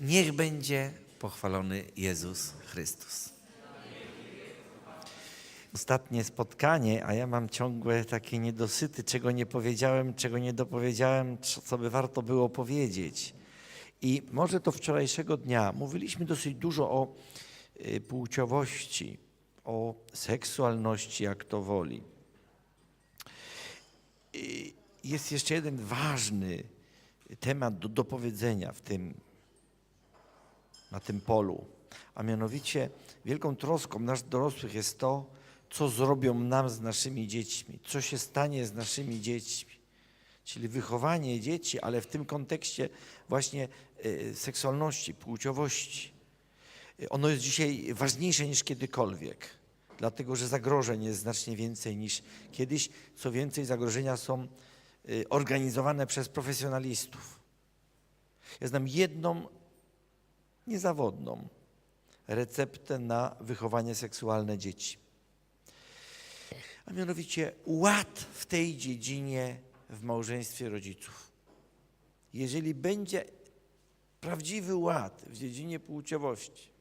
Niech będzie pochwalony Jezus Chrystus. Ostatnie spotkanie, a ja mam ciągłe takie niedosyty, czego nie powiedziałem, czego nie dopowiedziałem, co by warto było powiedzieć. I może to wczorajszego dnia mówiliśmy dosyć dużo o y, płciowości, o seksualności, jak to woli. Jest jeszcze jeden ważny temat do dopowiedzenia w tym, na tym polu. A mianowicie wielką troską nas dorosłych jest to, co zrobią nam z naszymi dziećmi, co się stanie z naszymi dziećmi. Czyli wychowanie dzieci, ale w tym kontekście właśnie y, seksualności, płciowości. Y, Ono jest dzisiaj ważniejsze niż kiedykolwiek, dlatego że zagrożeń jest znacznie więcej niż kiedyś. Co więcej, zagrożenia są y, organizowane przez profesjonalistów. Ja znam jedną niezawodną receptę na wychowanie seksualne dzieci. A mianowicie ład w tej dziedzinie w małżeństwie rodziców. Jeżeli będzie prawdziwy ład w dziedzinie płciowości,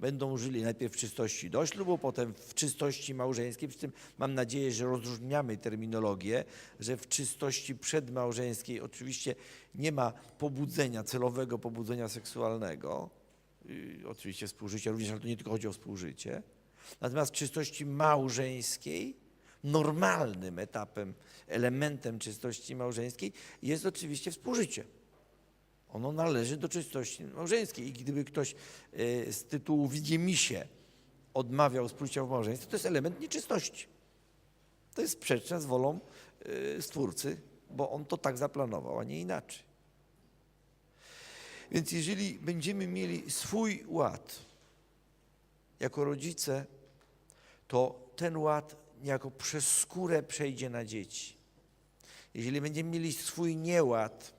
będą żyli najpierw w czystości do ślubu, potem w czystości małżeńskiej. Przy tym mam nadzieję, że rozróżniamy terminologię, że w czystości przedmałżeńskiej oczywiście nie ma pobudzenia, celowego pobudzenia seksualnego. Yy, oczywiście współżycie również, ale to nie tylko chodzi o współżycie. Natomiast w czystości małżeńskiej, normalnym etapem, elementem czystości małżeńskiej jest oczywiście współżycie. Ono należy do czystości małżeńskiej. I gdyby ktoś e, z tytułu widzimisię odmawiał współżycia w małżeństwie, to jest element nieczystości. To jest sprzeczne z wolą e, Stwórcy, bo on to tak zaplanował, a nie inaczej. Więc jeżeli będziemy mieli swój ład jako rodzice, to ten ład niejako przez skórę przejdzie na dzieci. Jeżeli będziemy mieli swój nieład,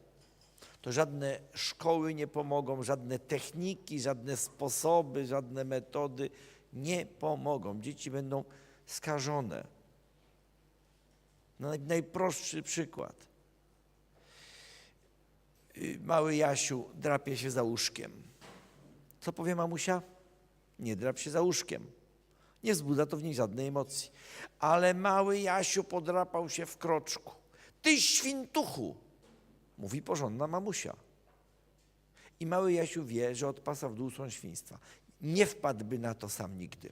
to żadne szkoły nie pomogą, żadne techniki, żadne sposoby, żadne metody nie pomogą. Dzieci będą skażone. Naj- Najprostszy przykład. Y, Mały Jasiu drapie się za łóżkiem. Co powie mamusia? Nie drap się za łóżkiem. Nie wzbudza to w niej żadnej emocji. Ale mały Jasiu podrapał się w kroczku. Ty świntuchu! Mówi porządna mamusia. I mały Jasiu wie, że od pasa w dół są świństwa. Nie wpadłby na to sam nigdy.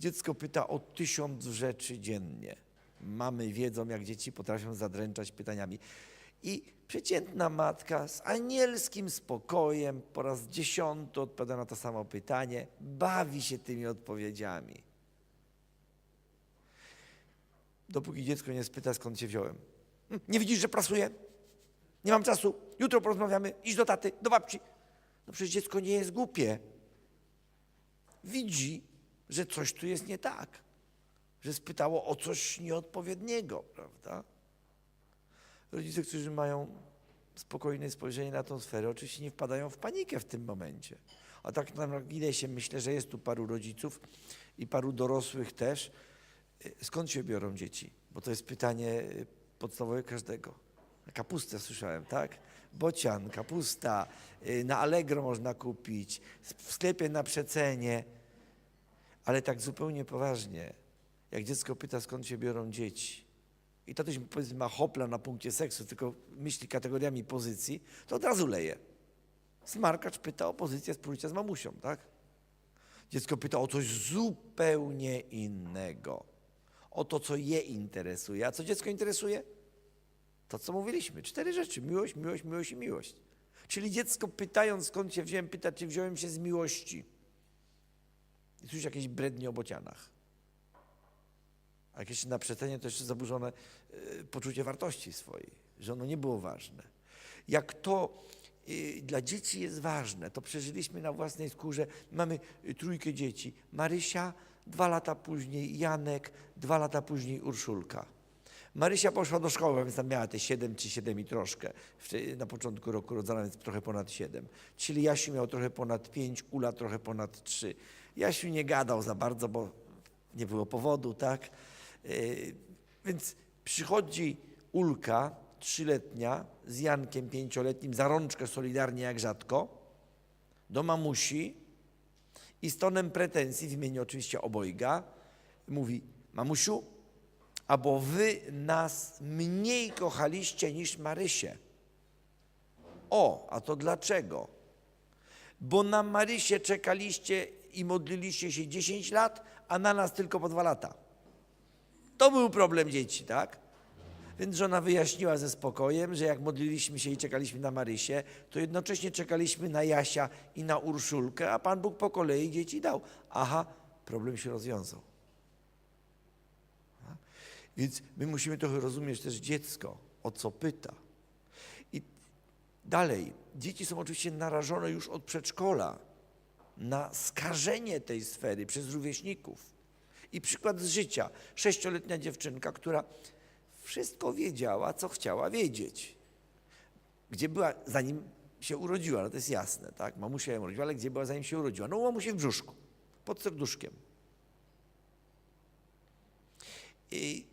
Dziecko pyta o tysiąc rzeczy dziennie. Mamy wiedzą, jak dzieci potrafią zadręczać pytaniami. I przeciętna matka z anielskim spokojem po raz dziesiąty odpowiada na to samo pytanie, bawi się tymi odpowiedziami. Dopóki dziecko nie spyta, skąd się wziąłem. "Hm, Nie widzisz, że prasuję? Nie mam czasu. Jutro porozmawiamy. Idź do taty, do babci. No przecież dziecko nie jest głupie. Widzi, że coś tu jest nie tak. Że spytało o coś nieodpowiedniego, prawda? Rodzice, którzy mają spokojne spojrzenie na tą sferę, oczywiście nie wpadają w panikę w tym momencie. A tak na marginesie myślę, że jest tu paru rodziców i paru dorosłych też. Skąd się biorą dzieci? Bo to jest pytanie y, podstawowe każdego. Kapustę słyszałem, tak? Bocian, kapusta, y, na Allegro można kupić, w sklepie na przecenie. Ale tak zupełnie poważnie, jak dziecko pyta, skąd się biorą dzieci, i tatuś powiedzmy ma hopla na punkcie seksu, tylko myśli kategoriami pozycji, to od razu leje. Smarkacz pyta o pozycję współżycia z mamusią, tak? Dziecko pyta o coś zupełnie innego. O to, co je interesuje. A co dziecko interesuje? To, co mówiliśmy. Cztery rzeczy. Miłość, miłość, miłość i miłość. Czyli dziecko pytając, skąd się wziąłem, pyta, czy wziąłem się z miłości. I słyszy jakieś brednie o bocianach. A jak jeszcze na przecenie, to jeszcze zaburzone e, poczucie wartości swojej, że ono nie było ważne. Jak to e, dla dzieci jest ważne, to przeżyliśmy na własnej skórze. Mamy trójkę dzieci. Marysia, dwa lata później Janek, dwa lata później Urszulka. Marysia poszła do szkoły, więc tam miała te 7 czy 7 i troszkę. Na początku roku rodzona, więc trochę ponad 7. Czyli Jasiu miał trochę ponad 5, Ula trochę ponad 3. Jasiu nie gadał za bardzo, bo nie było powodu, tak? Yy, Więc przychodzi Ulka, trzyletnia z Jankiem pięcioletnim za rączkę solidarnie jak rzadko do mamusi i z tonem pretensji w imieniu oczywiście obojga mówi mamusiu, albo wy nas mniej kochaliście niż Marysię. O, a to dlaczego? Bo na Marysię czekaliście i modliliście się 10 lat, a na nas tylko po dwa lata. To był problem dzieci, tak? Więc żona wyjaśniła ze spokojem, że jak modliliśmy się i czekaliśmy na Marysię, to jednocześnie czekaliśmy na Jasia i na Urszulkę, a Pan Bóg po kolei dzieci dał. Aha, problem się rozwiązał. Więc my musimy trochę rozumieć też dziecko, o co pyta. I dalej, dzieci są oczywiście narażone już od przedszkola na skażenie tej sfery przez rówieśników. I przykład z życia. Sześcioletnia dziewczynka, która wszystko wiedziała, co chciała wiedzieć. Gdzie była, zanim się urodziła, no to jest jasne, tak? Mamusia ją urodziła, ale gdzie była, zanim się urodziła? No u mamusi w brzuszku, pod serduszkiem. I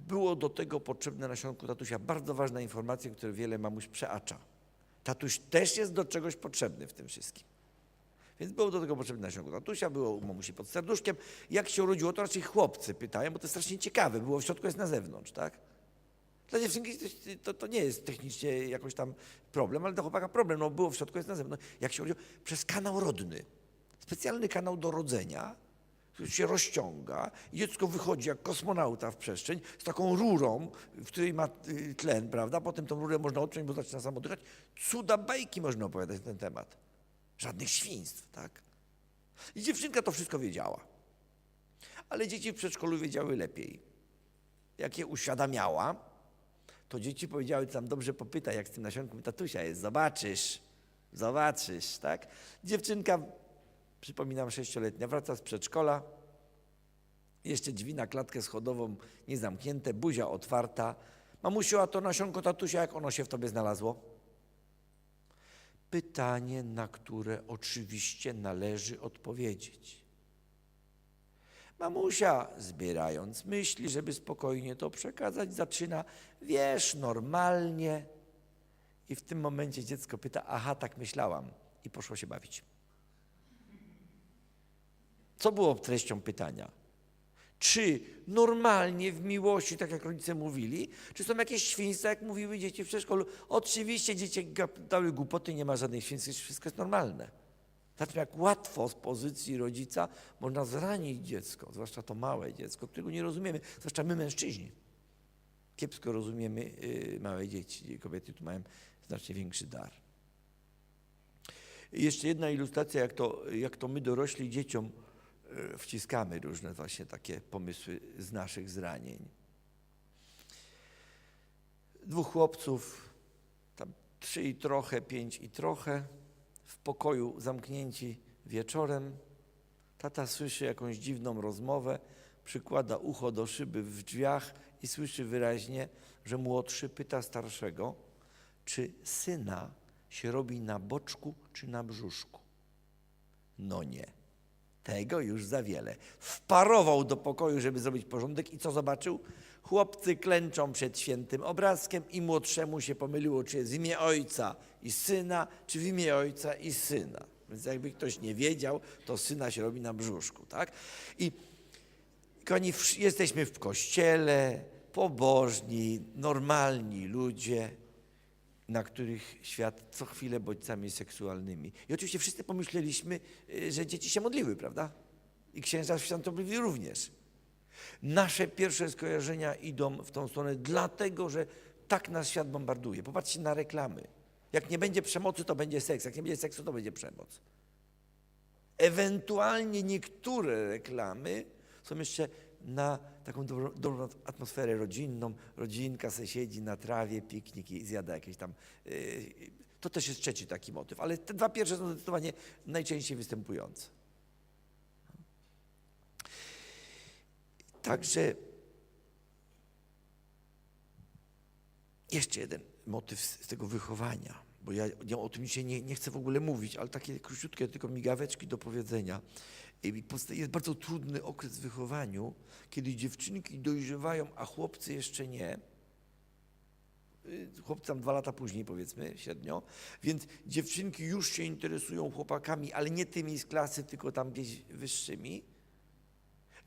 było do tego potrzebne nasionku tatusia bardzo ważna informacja, którą wiele mamuś przeacza. Tatuś też jest do czegoś potrzebny w tym wszystkim. Więc było do tego potrzebne nasionko tatusia, było u mamusi pod serduszkiem. Jak się urodziło, to raczej chłopcy pytają, bo to jest strasznie ciekawe. Było w środku, jest na zewnątrz, tak? Dla dziewczynki to, to, nie jest technicznie jakoś tam problem, ale dla chłopaka problem. No było w środku, jest na zewnątrz. Jak się urodziło? Przez kanał rodny. Specjalny kanał do rodzenia, który się rozciąga i dziecko wychodzi jak kosmonauta w przestrzeń z taką rurą, w której ma y, tlen, prawda? Potem tą rurę można odciąć, bo zaczyna samo oddychać. Cuda bajki można opowiadać na ten temat. Żadnych świństw, tak? I dziewczynka to wszystko wiedziała. Ale dzieci w przedszkolu wiedziały lepiej. Jak je uświadamiała, to dzieci powiedziały tam dobrze popytaj, jak z tym nasionkiem tatusia jest, zobaczysz, zobaczysz, tak? Dziewczynka, przypominam, sześcioletnia, wraca z przedszkola, jeszcze drzwi na klatkę schodową niezamknięte, buzia otwarta. Mamusiu, a to nasionko tatusia, jak ono się w tobie znalazło? Pytanie, na które oczywiście należy odpowiedzieć. Mamusia, zbierając myśli, żeby spokojnie to przekazać, zaczyna, wiesz, normalnie. I w tym momencie dziecko pyta, aha, tak myślałam. I poszło się bawić. Co było treścią pytania? Czy normalnie w miłości, tak jak rodzice mówili, czy są jakieś świństwa, jak mówiły dzieci w przedszkolu? Oczywiście dzieci dały głupoty, nie ma żadnych świństw, wszystko jest normalne. Zatem jak łatwo z pozycji rodzica można zranić dziecko, zwłaszcza to małe dziecko, którego nie rozumiemy, zwłaszcza my mężczyźni. Kiepsko rozumiemy y, małe dzieci. Kobiety tu mają znacznie większy dar. I jeszcze jedna ilustracja, jak to, jak to my dorośli dzieciom wciskamy różne właśnie takie pomysły z naszych zranień. Dwóch chłopców, tam trzy i trochę, pięć i trochę, w pokoju zamknięci wieczorem. Tata słyszy jakąś dziwną rozmowę, przykłada ucho do szyby w drzwiach i słyszy wyraźnie, że młodszy pyta starszego, czy syna się robi na boczku czy na brzuszku. No nie. Tego już za wiele. Wparował do pokoju, żeby zrobić porządek i co zobaczył? Chłopcy klęczą przed świętym obrazkiem i młodszemu się pomyliło, czy jest w imię ojca i syna, czy w imię ojca i syna. Więc jakby ktoś nie wiedział, to syna się robi na brzuszku, tak? I kochani, jesteśmy w kościele, pobożni, normalni ludzie, na których świat co chwilę bodźcami seksualnymi. I oczywiście wszyscy pomyśleliśmy, y, że dzieci się modliły, prawda? I księża świątobliwi również. Nasze pierwsze skojarzenia idą w tą stronę, dlatego że tak nas świat bombarduje. Popatrzcie na reklamy. Jak nie będzie przemocy, to będzie seks. Jak nie będzie seksu, to będzie przemoc. Ewentualnie niektóre reklamy są jeszcze na taką dobrą, dobrą atmosferę rodzinną. Rodzinka se siedzi na trawie, piknik i zjada jakieś tam. Yy, to też jest trzeci taki motyw, ale te dwa pierwsze są zdecydowanie najczęściej występujące. Także jeszcze jeden motyw z z tego wychowania, bo ja, ja o tym dzisiaj nie, nie chcę w ogóle mówić, ale takie króciutkie tylko migaweczki do powiedzenia. Jest bardzo trudny okres w wychowaniu, kiedy dziewczynki dojrzewają, a chłopcy jeszcze nie. Y, Chłopcy tam dwa lata później, powiedzmy, średnio. Więc dziewczynki już się interesują chłopakami, ale nie tymi z klasy, tylko tam gdzieś wyższymi.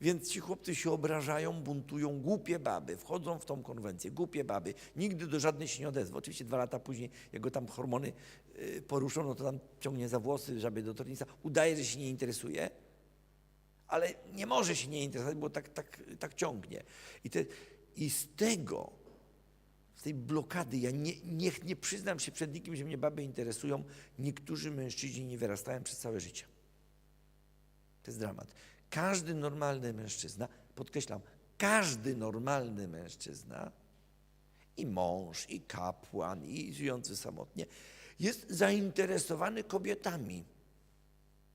Więc ci chłopcy się obrażają, buntują, głupie baby, wchodzą w tą konwencję, głupie baby, nigdy do żadnej się nie odezwą. Oczywiście dwa lata później, jak go tam hormony y, poruszą, no to tam ciągnie za włosy, żeby do tornica, udaje, że się nie interesuje, ale nie może się nie interesować, bo tak, tak, tak ciągnie. I, te, I z tego, z tej blokady, ja nie, nie, nie przyznam się przed nikim, że mnie baby interesują, niektórzy mężczyźni nie wyrastają przez całe życie. To jest dramat. Każdy normalny mężczyzna, podkreślam, każdy normalny mężczyzna, i mąż, i kapłan, i żyjący samotnie, jest zainteresowany kobietami.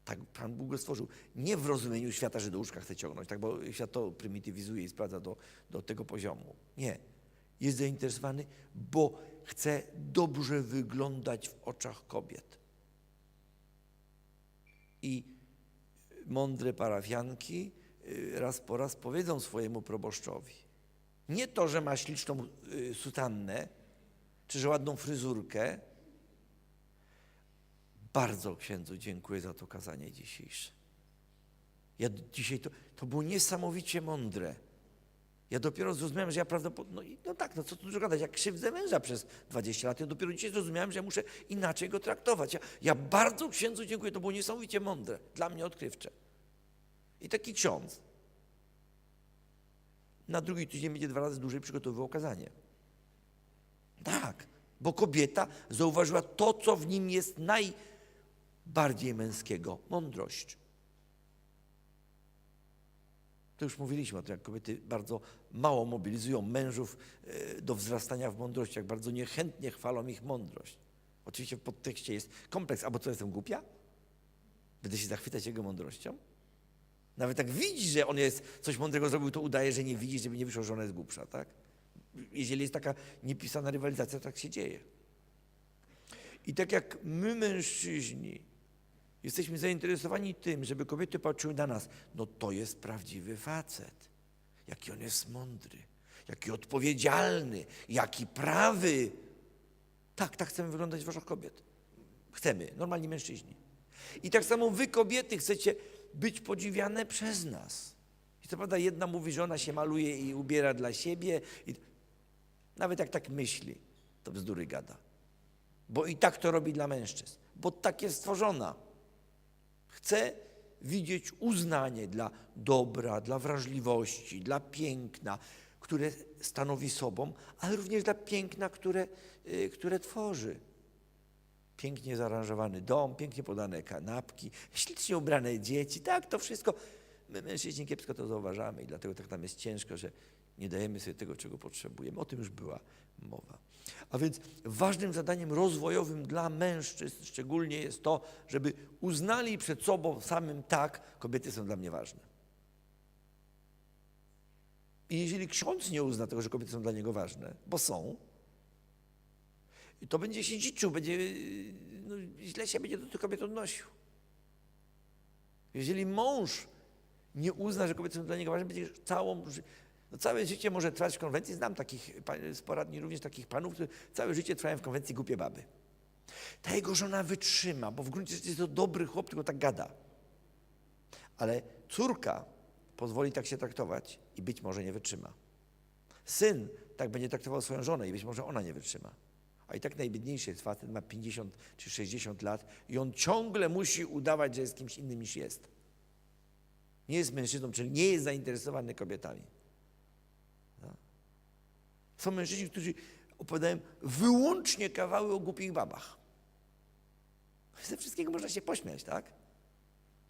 Tak Pan Bóg go stworzył. Nie w rozumieniu świata, że do łóżka chce ciągnąć, tak, bo świat to prymitywizuje i sprawdza do, do tego poziomu. Nie. Jest zainteresowany, bo chce dobrze wyglądać w oczach kobiet. I mądre parafianki y, raz po raz powiedzą swojemu proboszczowi. Nie to, że ma śliczną y, sutannę, czy że ładną fryzurkę. Bardzo księdzu dziękuję za to kazanie dzisiejsze. Ja dzisiaj to, to było niesamowicie mądre. Ja dopiero zrozumiałem, że ja prawdopodobnie, no, no tak, no co tu dużo gadać, jak krzywdzę męża przez 20 lat, ja dopiero dzisiaj zrozumiałem, że ja muszę inaczej go traktować. Ja, ja bardzo księdzu dziękuję, to było niesamowicie mądre, dla mnie odkrywcze. I taki ksiądz na drugi tydzień będzie dwa razy dłużej przygotowywał kazanie. Tak, bo kobieta zauważyła to, co w nim jest najbardziej męskiego mądrość. To już mówiliśmy o tym, jak kobiety bardzo mało mobilizują mężów e, do wzrastania w mądrości, jak bardzo niechętnie chwalą ich mądrość. Oczywiście w podtekście jest kompleks, albo co jestem głupia? Będę się zachwycać jego mądrością? Nawet jak widzi, że on jest coś mądrego zrobił, to udaje, że nie widzi, żeby nie wyszło, że ona jest głupsza, tak? Jeżeli jest taka niepisana rywalizacja, tak się dzieje. I tak jak my, mężczyźni, jesteśmy zainteresowani tym, żeby kobiety patrzyły na nas, no to jest prawdziwy facet. Jaki on jest mądry, jaki odpowiedzialny, jaki prawy. Tak, tak chcemy wyglądać w oczach kobiet. Chcemy, normalni mężczyźni. I tak samo wy, kobiety, chcecie być podziwiane przez nas. I co prawda jedna mówi, że ona się maluje i ubiera dla siebie. I nawet jak tak myśli, to bzdury gada. Bo i tak to robi dla mężczyzn. Bo tak jest stworzona. Chce widzieć uznanie dla dobra, dla wrażliwości, dla piękna, które stanowi sobą, ale również dla piękna, które, y, które tworzy. Pięknie zaaranżowany dom, pięknie podane kanapki, ślicznie ubrane dzieci, tak, to wszystko. My mężczyźni kiepsko to zauważamy i dlatego tak nam jest ciężko, że nie dajemy sobie tego, czego potrzebujemy. O tym już była mowa. A więc ważnym zadaniem rozwojowym dla mężczyzn szczególnie jest to, żeby uznali przed sobą samym tak, kobiety są dla mnie ważne. I jeżeli ksiądz nie uzna tego, że kobiety są dla niego ważne, bo są, to będzie się dziczył, będzie, no, źle się będzie do tych kobiet odnosił. Jeżeli mąż nie uzna, że kobiety są dla niego ważne, będzie całą, no całe życie może trwać w konwencji. Znam takich, pa- sporadni również takich panów, którzy całe życie trwają w konwencji głupie baby. Ta jego żona wytrzyma, bo w gruncie rzeczy jest to dobry chłop, tylko tak gada. Ale córka pozwoli tak się traktować i być może nie wytrzyma. Syn tak będzie traktował swoją żonę i być może ona nie wytrzyma. A i tak najbiedniejszy facet, ma 50 czy 60 lat i on ciągle musi udawać, że jest kimś innym niż jest. Nie jest mężczyzną, czyli nie jest zainteresowany kobietami. No. Są mężczyźni, którzy opowiadają wyłącznie kawały o głupich babach. Ze wszystkiego można się pośmiać, tak?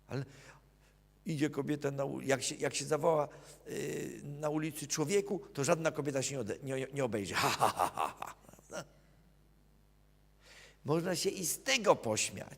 Ale idzie kobieta, na, jak, się, jak się zawoła yy, na ulicy człowieku, to żadna kobieta się nie, ode, nie, nie obejrzy. Ha, ha, ha, ha, ha. Można się i z tego pośmiać.